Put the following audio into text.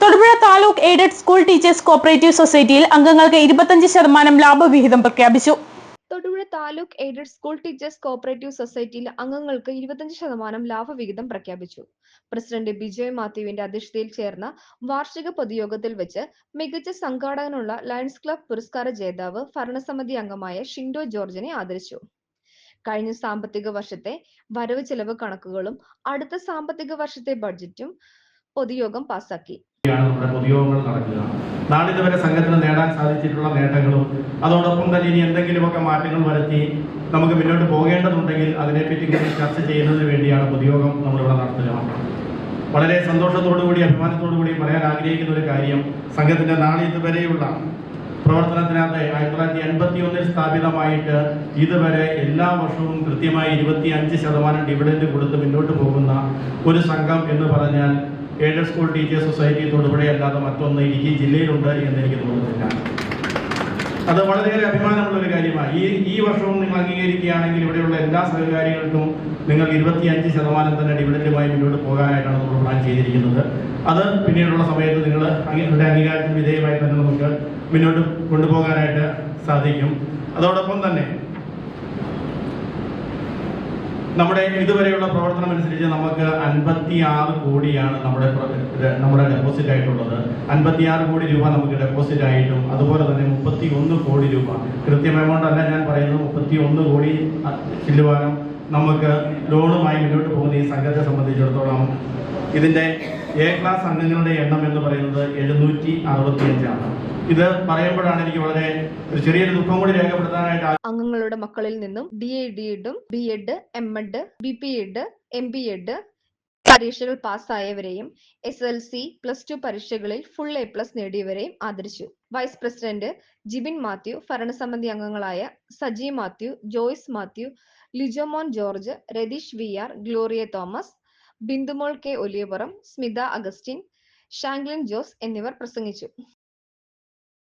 Thodupuzha taluk aided school teachers cooperative സൊസൈറ്റിയിൽ അംഗങ്ങൾക്ക് ഇരുപത്തഞ്ച് ശതമാനം ലാഭവിഹിതം പ്രഖ്യാപിച്ചു. Thodupuzha taluk aided school teachers cooperative സൊസൈറ്റിയിൽ അംഗങ്ങൾക്ക് ഇരുപത്തഞ്ച് ശതമാനം ലാഭവിഹിതം പ്രഖ്യാപിച്ചു. പ്രസിഡന്റ് ബിജോയ് മാത്യുവിന്റെ അധ്യക്ഷതയിൽ ചേർന്ന വാർഷിക പൊതുയോഗത്തിൽ വെച്ച് മികച്ച സംഘാടകനുള്ള ലയൺസ് ക്ലബ് പുരസ്കാര ജേതാവ് ഭരണസമിതി അംഗമായ ഷിൻഡോ ജോർജിനെ ആദരിച്ചു. കഴിഞ്ഞ സാമ്പത്തിക വർഷത്തെ വരവ് ചെലവ് കണക്കുകളും അടുത്ത സാമ്പത്തിക വർഷത്തെ ബഡ്ജറ്റും പൊതുയോഗം പാസാക്കി. പൊതുയോഗങ്ങൾ നടക്കുക. നാളിതുവരെ സംഘത്തിന് നേടാൻ സാധിച്ചിട്ടുള്ള നേട്ടങ്ങളും അതോടൊപ്പം തന്നെ ഇനി എന്തെങ്കിലുമൊക്കെ മാറ്റങ്ങൾ വരുത്തി നമുക്ക് മുന്നോട്ട് പോകേണ്ടതുണ്ടെങ്കിൽ അതിനെപ്പറ്റി കൂടി ചർച്ച ചെയ്യുന്നതിന് വേണ്ടിയാണ് പൊതുയോഗം നമ്മളിവിടെ നടത്തുക. വളരെ സന്തോഷത്തോടു കൂടി അഭിമാനത്തോടു കൂടി പറയാൻ ആഗ്രഹിക്കുന്ന ഒരു കാര്യം സംഘത്തിന്റെ നാളിതുവരെയുള്ള പ്രവർത്തനത്തിനകത്ത് ആയിരത്തി തൊള്ളായിരത്തി എൺപത്തി ഒന്നിൽ സ്ഥാപിതമായിട്ട് ഇതുവരെ എല്ലാ വർഷവും കൃത്യമായി ഇരുപത്തി അഞ്ച് ശതമാനം ഡിവിഡൻഡ് കൊടുത്ത് മുന്നോട്ട് പോകുന്ന ഒരു സംഘം എന്ന് പറഞ്ഞാൽ aided school teachers society Thodupuzha അല്ലാതെ മറ്റൊന്ന് ഇടുക്കി ജില്ലയിലുണ്ട് എന്ന് എനിക്ക് തോന്നുന്നില്ല. അത് വളരെയേറെ അഭിമാനമുള്ള ഒരു കാര്യമാണ്. ഈ ഈ വർഷവും നിങ്ങൾ അംഗീകരിക്കുകയാണെങ്കിൽ ഇവിടെയുള്ള എല്ലാ സഹകാരികൾക്കും നിങ്ങൾ ഇരുപത്തിയഞ്ച് ശതമാനം തന്നെ ഡിവിഡൻഡുമായി മുന്നോട്ട് പോകാനായിട്ടാണ് നമ്മൾ പ്ലാൻ ചെയ്തിരിക്കുന്നത്. അത് പിന്നീടുള്ള സമയത്ത് നിങ്ങൾ നിങ്ങളുടെ അംഗീകാരത്തിന് വിധേയമായി തന്നെ നമുക്ക് മുന്നോട്ട് കൊണ്ടുപോകാനായിട്ട് സാധിക്കും. അതോടൊപ്പം തന്നെ നമ്മുടെ ഇതുവരെയുള്ള പ്രവർത്തനം അനുസരിച്ച് നമുക്ക് അൻപത്തി ആറ് കോടിയാണ് നമ്മുടെ നമ്മുടെ ഡെപ്പോസിറ്റ് ആയിട്ടുള്ളത്. അൻപത്തി ആറ് കോടി രൂപ നമുക്ക് ഡെപ്പോസിറ്റ് ആയിട്ടും അതുപോലെ തന്നെ മുപ്പത്തി ഒന്ന് കോടി രൂപ. കൃത്യം എമൗണ്ട് അല്ല ഞാൻ പറയുന്നത് മുപ്പത്തി ഒന്ന് കോടി ചില്ലുവാനം നമുക്ക് ലോണുമായി മുന്നോട്ട് പോകുന്ന ഈ സംഘത്തെ സംബന്ധിച്ചിടത്തോളം ഇതിന്റെ എ ക്ലാസ് അംഗങ്ങളുടെ എണ്ണം എന്ന് പറയുന്നത് എഴുന്നൂറ്റി അറുപത്തിയഞ്ചാണ്. ഇത് പറയുമ്പോഴാണ് എനിക്ക് വളരെ ഒരു ചെറിയൊരു ദുഃഖം കൂടി രേഖപ്പെടുത്താനായിട്ട് അംഗങ്ങളുടെ മക്കളിൽ നിന്നും D A D എഡും B Ed M Ed B P Ed M B Ed പരീക്ഷകൾ പാസ്സായവരെയും S L C plus two പരീക്ഷകളിൽ ഫുൾ എ പ്ലസ് നേടിയവരെയും ആദരിച്ചു. വൈസ് പ്രസിഡന്റ് ജിബിൻ മാത്യു ഭരണസമിതി അംഗങ്ങളായ Saji Mathew Joyce Mathew Lijomon George Ratheesh V R Gloria Thomas Bindumol K Oliyapuram Smitha Augustine Shanklin Jose എന്നിവർ പ്രസംഗിച്ചു.